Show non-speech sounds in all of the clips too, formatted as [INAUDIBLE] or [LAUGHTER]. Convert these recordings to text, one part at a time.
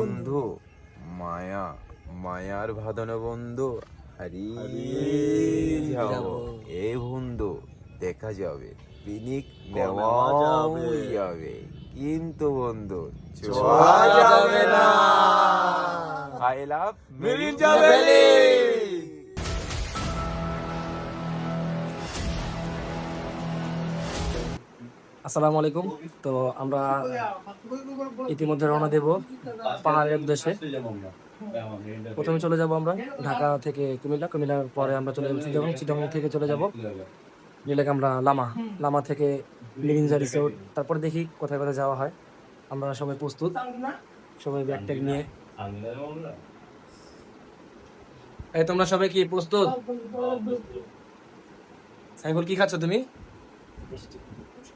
বন্ধু। মায়া মায়ার ভাদন বন্ধু। হারিয়ে যাও। এ বন্ধু দেখা যাবে। পিনিক নেওয়াও যাবে। কিন্তু বন্ধু ছোঁয়া যাবে না। I love Merinja valley. আসসালামু আলাইকুম। তো আমরা ইতিমধ্যে রওনা দেব পাহাড়ের উদ্দেশ্যে। প্রথমে চলে যাব আমরা ঢাকা থেকে কুমিল্লা। কুমিল্লার পরে আমরা চলে যাব চিটাগং। চিটাগং থেকে চলে যাব নিলেক আমরা লামা। লামা থেকে মিরিঞ্জা রিসোর্ট। তারপরে দেখি কোথায় কোথায় যাওয়া হয়। আমরা সবাই প্রস্তুত। সবাই ব্যাগ ট্যাগ নিয়ে। এই, তোমরা সবাই কি প্রস্তুত? সাইফুল, কি খাচ্ছ তুমি?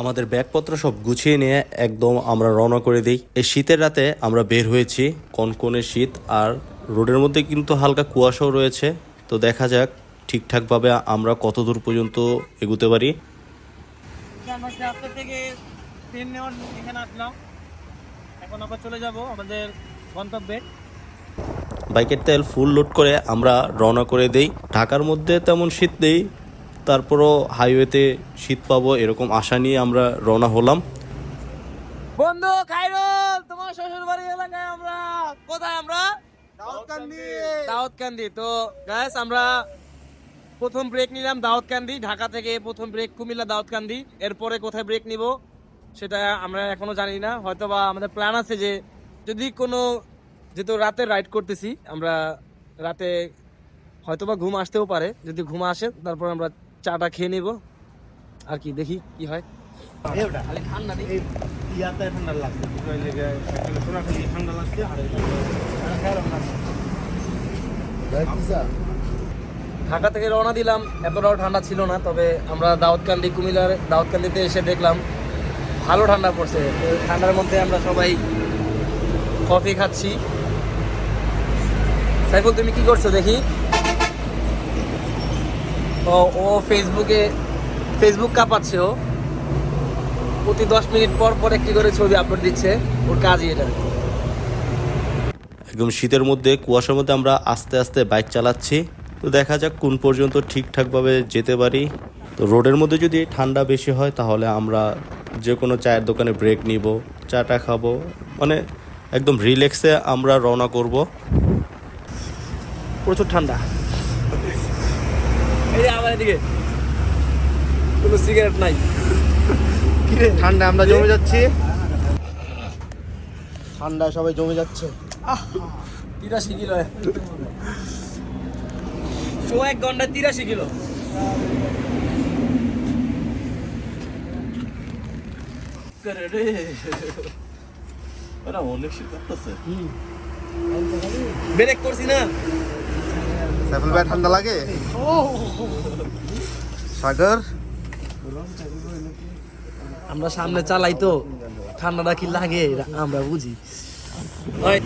আমাদের ব্যাগপত্র সব গুছিয়ে নিয়ে একদম আমরা রওনা করে দিই। এই শীতের রাতে আমরা বের হয়েছি কনকনে শীত আর রোডের মধ্যে কিন্তু হালকা কুয়াশাও রয়েছে। তো দেখা যাক ঠিকঠাকভাবে আমরা কত দূর পর্যন্ত এগুতে পারি। থেকে ট্রেন নেওয়ার এখানে আসলাম। এখন আবার চলে যাব আমাদের গন্তব্যে। বাইকের তেল ফুল লোড করে আমরা রওনা করে দেই। ঢাকার মধ্যে তেমন শীত নেই। তারপরও হাইওয়েতে শীত পাবো এরকম আশা নিয়ে আমরা রওনা হলাম। বন্ধু খাইরুল তোমার শ্বশুর বাড়ি এলাকায় আমরা কোথায় আমরা? দাউদকান্দি। তো গাইস আমরা প্রথম ব্রেক নিলাম দাউদকান্দি ঢাকা থেকে প্রথম ব্রেক কুমিল্লা দাউদকান্দি। এরপরে কোথায় ব্রেক নিব সেটা আমরা এখনও জানি না। হয়তো বা আমাদের প্ল্যান আছে যে যদি কোনো যেহেতু রাতে রাইড করতেছি আমরা রাতে হয়তো বা ঘুম আসতেও পারে। যদি ঘুম আসে তারপর আমরা চাটা খেয়ে নিব। আর কি, দেখি কি হয়। ঢাকা থেকে রওনা দিলাম, এতটাও ঠান্ডা ছিল না, তবে আমরা দাউদকান্দি, কুমিল্লার দাউদকান্দিতে এসে দেখলাম, ভালো ঠান্ডা পড়ছে। ঠান্ডার মধ্যে আমরা সবাই কফি খাচ্ছি। সাইফুল, তুমি কি করছ? দেখি। ও ও ফেসবুকে ফেসবুক কাঁপাচ্ছে ও। প্রতি দশ মিনিট পর পর একটি করে ছবি আপলোড দিচ্ছে ওর কাজই এটা। একদম শীতের মধ্যে কুয়াশার মধ্যে আমরা আস্তে আস্তে বাইক চালাচ্ছি। তো দেখা যাক কোন পর্যন্ত ঠিকঠাকভাবে যেতে পারি। তো রোডের মধ্যে যদি ঠান্ডা বেশি হয় তাহলে আমরা যে কোনো চায়ের দোকানে ব্রেক নিব চাটা খাব। মানে একদম রিল্যাক্সে আমরা রওনা করব। প্রচুর ঠান্ডা। এই আমার এদিকে। কোনো সিগারেট নাই। ঠান্ডা আমরা জমে যাচ্ছি। ঠান্ডা সবাই জমে যাচ্ছে। তিরাশি কিলো এক ঘন্টায় তিরাশি কিলো। ব্রেক করছি না। সাইফুল ভাই ঠান্ডা লাগে? সাগর? আমরা সামনে চালাই তো ঠান্ডাটা কি লাগে আমরা বুঝি। ওই।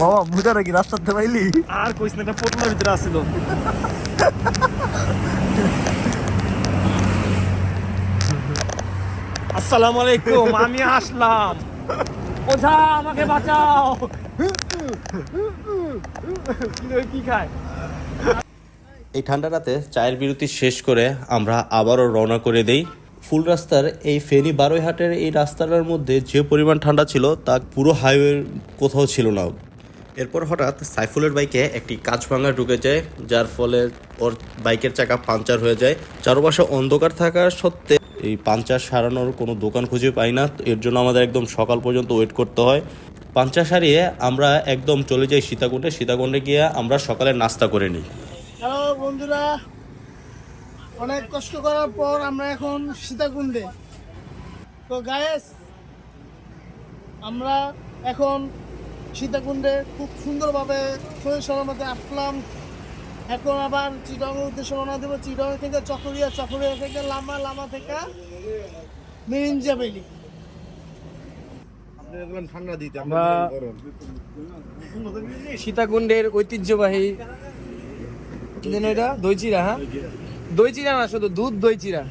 মামা মুজারা কি রাস্তাতে পাইলি? আর কইস না একটা পোটলার ভিতরে আসছিল আসসালামু আলাইকুম আমি আসলাম। ওঝা আমাকে বাঁচাও। কি খায়? এই ঠান্ডা রাতে চায়ের বিরতি শেষ করে আমরা আবারও রওনা করে দেই। ফুল রাস্তার এই ফেনী বারোইহাটের এই রাস্তাটার মধ্যে যে পরিমাণ ঠান্ডা ছিল, তা পুরো হাইওয়ের কোথাও ছিল না। এরপর হঠাৎ সাইফুলের বাইকে একটি কাঁচ ভাঙা ঢুকে যায়, যার ফলে ওর বাইকের চাকা পাঞ্চার হয়ে যায়। চারপাশে অন্ধকার থাকা সত্ত্বে এই পাঞ্চার সারানোর কোনো দোকান খুঁজে পাই না। এর জন্য আমাদের একদম সকাল পর্যন্ত ওয়েট করতে হয়। পাঞ্চা সারিয়ে আমরা একদম চলে যাই সীতাকুণ্ডে। সীতাকুণ্ডে গিয়ে আমরা সকালে নাস্তা করে নিই। হ্যালো বন্ধুরা অনেক কষ্ট করার পর আমরা এখন সীতাকুণ্ডে। তো গায়েস আমরা এখন সীতাকুণ্ডে খুব সুন্দরভাবে শরীর সলামতে আসলাম। এখন আবার চিটংয়ের উদ্দেশ্যে রওনা দেবো। চিটং থেকে চকরিয়া চকরিয়া থেকে লামা লামা থেকে মিরিঞ্জা বেলি। ঠান্ডা দিতে আমরা সীতাকুণ্ডের ঐতিহ্যবাহী কি এটা? দই চিরা হ্যাঁ? দই চিরা না, শুধু দুধ, দই চিরা।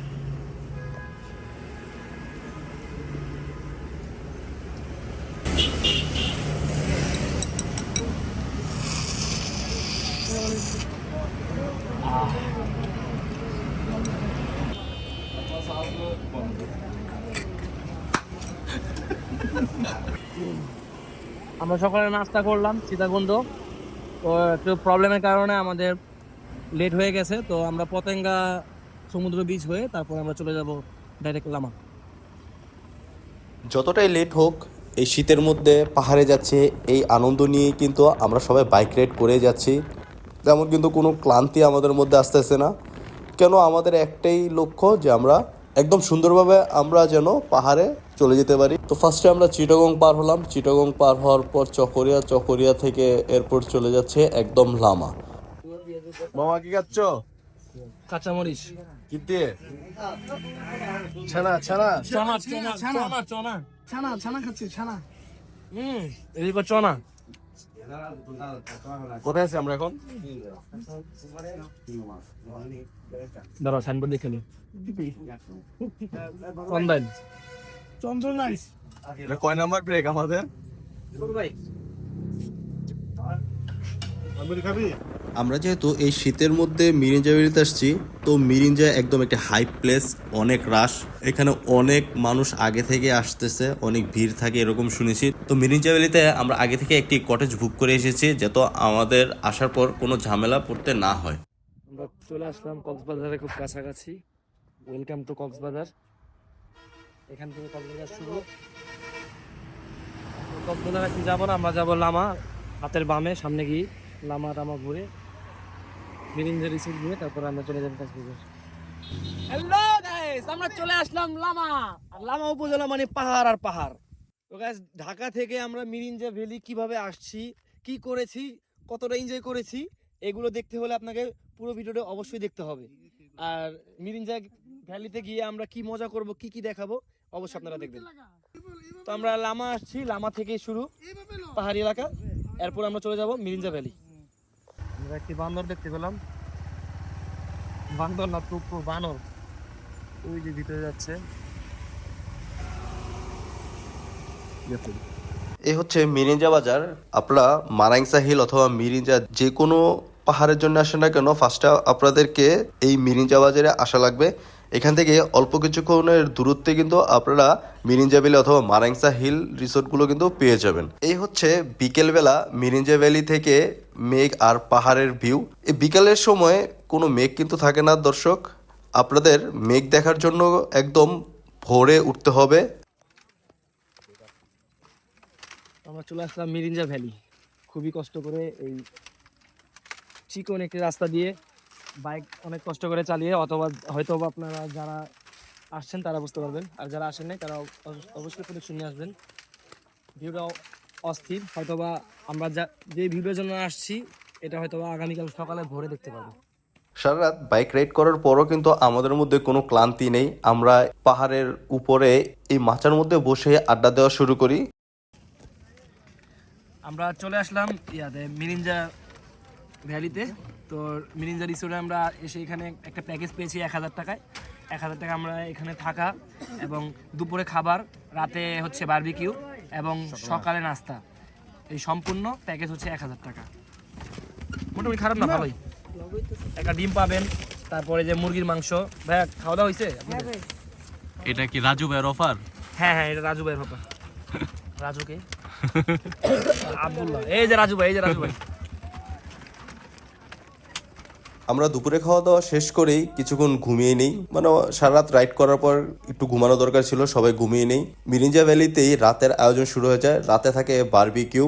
আমরা সকালে নাস্তা করলাম, সীতাকুণ্ড। তো একটু প্রবলেমের কারণে আমাদের লেট হয়ে গেছে, তো আমরা পতেঙ্গা সমুদ্র বিচ হয়ে তারপর আমরা চলে যাব ডাইরেক্ট লামা। যতটাই লেট হোক, এই শীতের মধ্যে পাহাড়ে যাচ্ছে, এই আনন্দ নিয়ে কিন্তু আমরা সবাই বাইক রাইড করে যাচ্ছি। তেমন কিন্তু কোনো ক্লান্তি আমাদের মধ্যে আসতেছে না। কেন আমাদের একটাই লক্ষ্য যে আমরা একদম সুন্দরভাবে আমরা যেন পাহাড়ে চলে যেতে পারি। তো ফার্স্টে আমরা চিটাগং পার হলাম। চিটাগং পার হওয়ার পর চকরিয়া চকরিয়া থেকে এয়ারপোর্ট চলে যাচ্ছে একদম লামা। মামা কি খাচ্ছ? কাঁচামরিচ। কি দিয়ে ছানা ছানা। চনা চনা চনা চনা। ছানা ছানা খাচ্ছি ছানা। হুম এদিকে চনা। কোথায় আছি আমরা এখন? দাঁড়াও সাইনবোর্ড দেখে নি। চন্দ্রনাইস এটা কয় নাম্বার ব্রেক আমাদের? আমরা যেহেতু এই শীতের মধ্যে মিরিঞ্জা বেরিতে আসছি তো মিরিঞ্জা একদম একটা হাই প্লেস অনেক রাশ এখানে অনেক মানুষ আগে থেকে আসতেছে অনেক ভিড় থাকে এরকম শুনেছি। তো মিরিঞ্জা ভ্যালিতে আমরা আগে থেকে একটি কটেজ বুক করে এসেছি যাতে আমাদের আসার পর কোনো ঝামেলা পড়তে না হয়। আমরা চলে আসলাম কক্সবাজারে খুব কাছাকাছি। Welcome to Cox's Bazar. এখান থেকে কক্সবাজার শুরু। কক্সবাজার এখন যাব না আমরা যাব লামা হাতের বামে সামনে গিয়ে। লামা টামা ঘুরে মিরিঞ্জা রিসোর্ট ঘুরে তারপর আমরা চলে যাব কক্সবাজার হ্যালো গাইস আমরা চলে আসলাম লামা। আর লামা উপজেলা মানে পাহাড় আর পাহাড়। তো গাইস ঢাকা থেকে আমরা মিরিঞ্জা ভ্যালি কীভাবে আসছি, কি করেছি, কতটা এনজয় করেছি, এগুলো দেখতে হলে আপনাকে পুরো ভিডিওটা অবশ্যই দেখতে হবে। আর মিরিঞ্জা ভ্যালিতে গিয়ে আমরা কি মজা করব, কি কি দেখাবো, অবশ্যই আপনারা দেখবেন। তো আমরা লামা আসছি, লামা থেকে শুরু পাহাড়ি এলাকা। এরপর আমরা চলে যাব মিরিঞ্জা ভ্যালি একটি দেখতে পেলাম। বান্দর না বানর। ওই যে ভিতরে যাচ্ছে। এই হচ্ছে মিরিঞ্জা বাজার। আপনারা মারাংসা হিল অথবা মিরিঞ্জা যে কোনো পাহাড়ের জন্য আসেন না কেন ফার্স্টে আপনাদেরকে এই মিরিঞ্জা বাজারে আসা লাগবে। এখান থেকে অল্প কিছুক্ষণের দূরত্বে কিন্তু আপনারা মিরিঞ্জা ভ্যালি অথবা মারাংসা হিল রিসোর্টগুলো কিন্তু পেয়ে যাবেন। এই হচ্ছে বিকেলবেলা মিরিঞ্জা ভ্যালি থেকে মেঘ আর পাহাড়ের ভিউ। এই বিকালের সময় কোনো মেঘ কিন্তু থাকে না, দর্শক। আপনাদের মেঘ দেখার জন্য একদম ভোরে উঠতে হবে। আমরা চলে আসলাম মিরিঞ্জা ভ্যালি। খুবই কষ্ট করে এই চিকন একটি রাস্তা দিয়ে বাইক অনেক কষ্ট করে চালিয়ে অথবা হয়তো আপনারা যারা আসছেন তারা বুঝতে পারবেন। আর যারা আসেন নাই তারা অবশ্য- অবশ্যই ফটো শুনে আসবেন। ভিউটা অস্থির। হয়তোবা আমরা যা যে ভিডিওর জন্য আসছি এটা হয়তোবা আগামীকাল সকালে ভোরে দেখতে পাবো। সারা রাত বাইক রাইড করার পরও কিন্তু আমাদের মধ্যে কোনো ক্লান্তি নেই। আমরা পাহাড়ের উপরে এই মাচার মধ্যে বসে আড্ডা দেওয়া শুরু করি। আমরা চলে আসলাম ইয়াতে মিরিঞ্জা ভ্যালিতে। তো মিরিঞ্জা রিসোর্টে আমরা এসে এখানে একটা প্যাকেজ পেয়েছি এক হাজার টাকায়। এক হাজার টাকা আমরা এখানে থাকা এবং দুপুরে খাবার রাতে হচ্ছে বারবিকিউ এবং সকালে নাস্তা। এই সম্পূর্ণ প্যাকেজ হচ্ছে এক হাজার টাকা। মোটামুটি খারাপ না ভালোই। একটা ডিম পাবেন তারপরে যে মুরগির মাংস। ভাইয়া খাওয়া দাওয়া হয়েছে আপনাদের? এটা কি রাজু ভাইয়ের অফার হ্যাঁ হ্যাঁ এটা রাজু ভাইয়ের ব্যাপার [LAUGHS] রাজুকে? আব্দুল্লাহ। এই যে রাজু ভাই এই যে রাজু ভাই। আমরা দুপুরে খাওয়া দাওয়া শেষ করেই কিছুক্ষণ ঘুমিয়ে নেই। মানে সারা রাত রাইড করার পর একটু ঘুমানো দরকার ছিল, সবাই ঘুমিয়ে নেই। মিরিঞ্জা ভ্যালিতেই রাতের আয়োজন শুরু হয়ে যায়। রাতে থাকে বারবিকিউ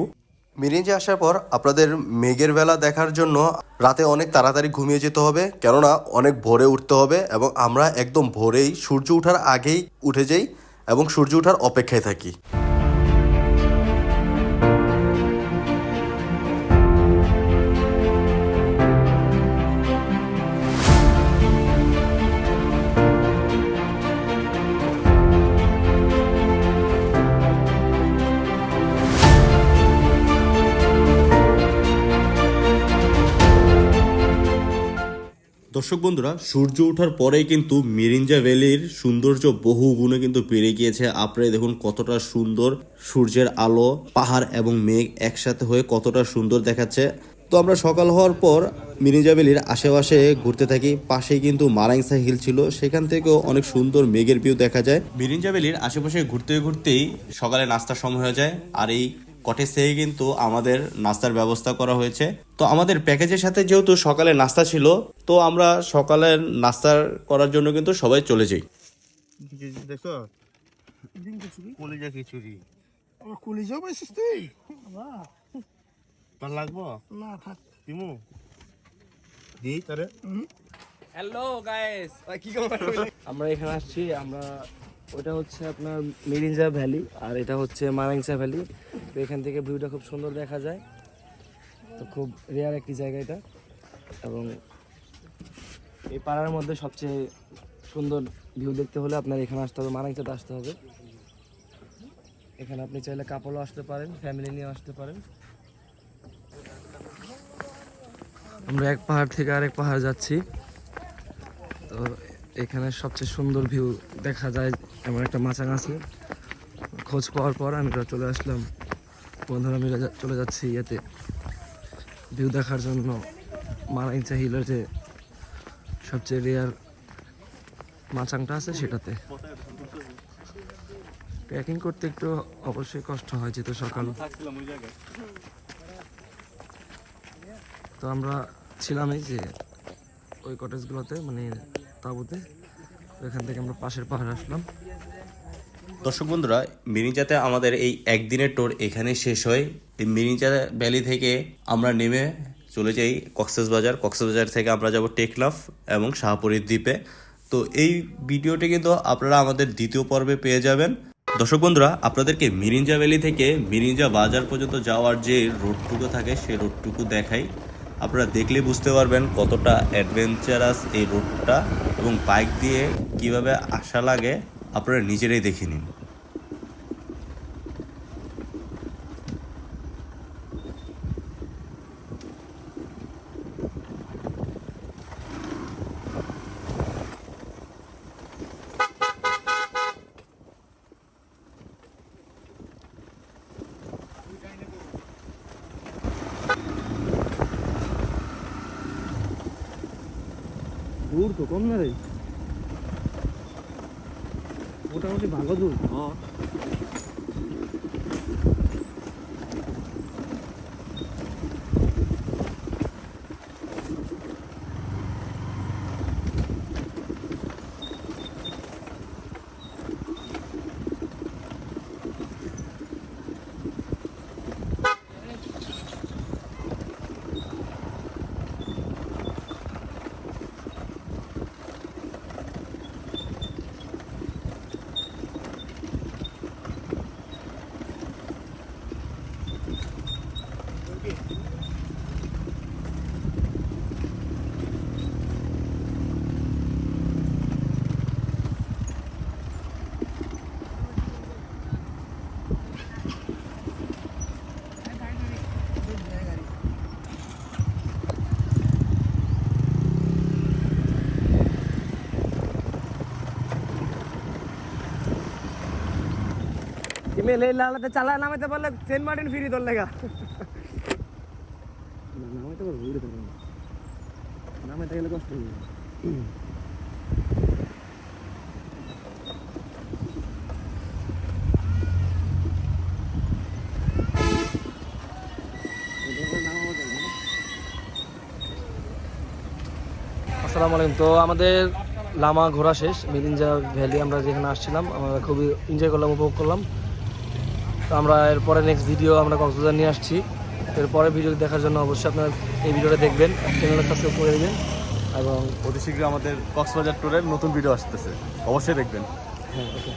মিরিঞ্জা আসার পর আপনাদের মেঘের বেলা দেখার জন্য রাতে অনেক তাড়াতাড়ি ঘুমিয়ে যেতে হবে, কেননা অনেক ভোরে উঠতে হবে এবং আমরা একদম ভোরেই সূর্য ওঠার আগেই উঠে যাই এবং সূর্য ওঠার অপেক্ষায় থাকি। দর্শক বন্ধুরা, সূর্য ওঠার পরেই কিন্তু মিরিঞ্জা ভ্যালির সৌন্দর্য বহু গুণে কিন্তু বেড়ে গিয়েছে। আপনারা দেখুন কতটা সুন্দর সূর্যের আলো, পাহাড় এবং মেঘ একসাথে হয়ে কতটা সুন্দর দেখাচ্ছে। তো আমরা সকাল হওয়ার পর মিরিঞ্জা ভ্যালির আশেপাশে ঘুরতে থাকি। পাশেই কিন্তু মারাংসা হিল ছিল। সেখান থেকেও অনেক সুন্দর মেঘের ভিউ দেখা যায়। মিরিঞ্জা ভ্যালির আশেপাশে ঘুরতে ঘুরতেই সকালে নাস্তার সময় হয়ে যায়। আর এই কটেজ থেকে কিন্তু আমাদের নাস্তার ব্যবস্থা করা হয়েছে। তো আমাদের প্যাকেজের সাথে যেহেতু সকালে নাস্তা ছিল তো আমরা সকালের নাস্তা করার জন্য কিন্তু সবাই চলে যাই। দেখছ? কলিজা খিচুড়ি। আমার কলিজাও পাইছিস তুই? বাহ, লাগবো? না থাক। তিমু দি তারে। হ্যালো গাইস কি খবর? [LAUGHS] আমরা এখানে আসছি আমরা ওটা হচ্ছে আপনার মিরিঞ্জা ভ্যালি, আর এটা হচ্ছে মারাংসা ভ্যালি। তো এখান থেকে ভিউটা খুব সুন্দর দেখা যায়। তো খুব রেয়ার একটি জায়গা এটা। এবং এই পাড়ার মধ্যে সবচেয়ে সুন্দর ভিউ দেখতে হলে আপনার এখানে আসতে হবে মারাংসাতে আসতে হবে। এখানে আপনি চাইলে কাপড়ও আসতে পারেন ফ্যামিলি নিয়ে আসতে পারেন। আমরা এক পাহাড় থেকে আরেক পাহাড় যাচ্ছি। তো এখানে সবচেয়ে সুন্দর ভিউ দেখা যায় এমন একটা মাচাং আছে। খোঁজ পাওয়ার পর আমি চলে আসলাম। বন্ধুরা মিলে চলে যাচ্ছি ইয়েতে। ভিউ দেখার জন্য মারাইঞ্চা হিলের যে সবচেয়ে রেয়ার মাচাংটা আছে সেটাতে। প্যাকিং করতে একটু অবশ্যই কষ্ট হয় যেহেতু সকাল। তো আমরা ছিলাম এই যে ওই কটেজগুলোতে মানে তাঁবুতে। এখান থেকে আমরা পাশের পাহাড়ে আসলাম। দর্শক বন্ধুরা মিরিঞ্জাতে আমাদের এই একদিনের ট্যুর এখানে শেষ হয়। এই মিরিঞ্জা ভ্যালি থেকে আমরা নেমে চলে যাই কক্সবাজার কক্সবাজার থেকে আমরা যাব টেকনাফ এবং শাহপুরীর দ্বীপে। তো এই ভিডিওটি কিন্তু আপনারা আমাদের দ্বিতীয় পর্বে পেয়ে যাবেন। দর্শক বন্ধুরা, আপনাদেরকে মিরিঞ্জা ভ্যালি থেকে মিরিঞ্জা বাজার পর্যন্ত যাওয়ার যে রোডটুকু থাকে, সেই রোডটুকু দেখাই। আপনারা দেখলে বুঝতে পারবেন কতটা অ্যাডভেঞ্চারাস এই রোডটা এবং বাইক দিয়ে কীভাবে আসা লাগে। আপনারা নিজেরাই দেখে নিন। দূর তো কম না রে। মোটামুটি ভালো দূর। ইমেল এই লালাতে চালায় নামাইতে পারলে সেন্ট মার্টিন ফ্রি তোর লেগা। নামাইতে পারব উড়ে পারব নামাইতে গেলে কষ্ট হবে আসসালামু আলাইকুম। তো আমাদের লামা ঘোরা শেষ মিরিঞ্জা ভ্যালি আমরা যেখানে আসছিলাম আমরা খুবই এনজয় করলাম উপভোগ করলাম। তো আমরা এরপরে নেক্সট ভিডিও আমরা কক্সবাজার নিয়ে আসছি। এরপরে ভিডিও দেখার জন্য অবশ্যই আপনারা এই ভিডিওটা দেখবেন চ্যানেলটা সাবস্ক্রাইব করে দেবেন এবং অতি শীঘ্রই আমাদের কক্সবাজার ট্যুরের নতুন ভিডিও আসতেছে। অবশ্যই দেখবেন। হ্যাঁ ওকে